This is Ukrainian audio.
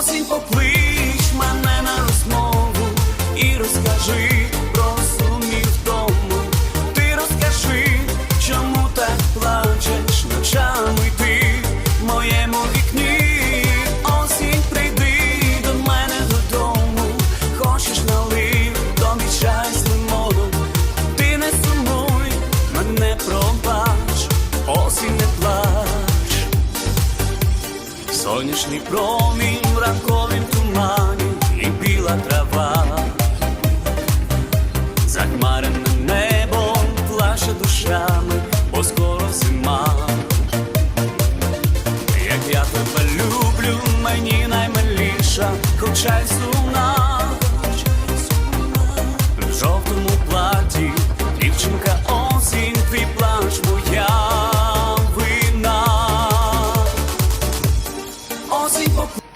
Осінь поклич мене на розмову і розкажи про сумні вдому. Ти розкажи, чому так плачеш ночами ти в моєму вікні. Осінь прийди до мене додому. Хочеш налив тобі чай з. Ти не сумуй, мене пробач, осінь не плач. Сонячний промінь ранковім тумані і біла трава, захмареним небом плаше душами, бо скоро зима, як я тебе люблю, мені наймиліша, хоча й сумна, в жовтому платі дівчинка осінь твій плач моя. Ossie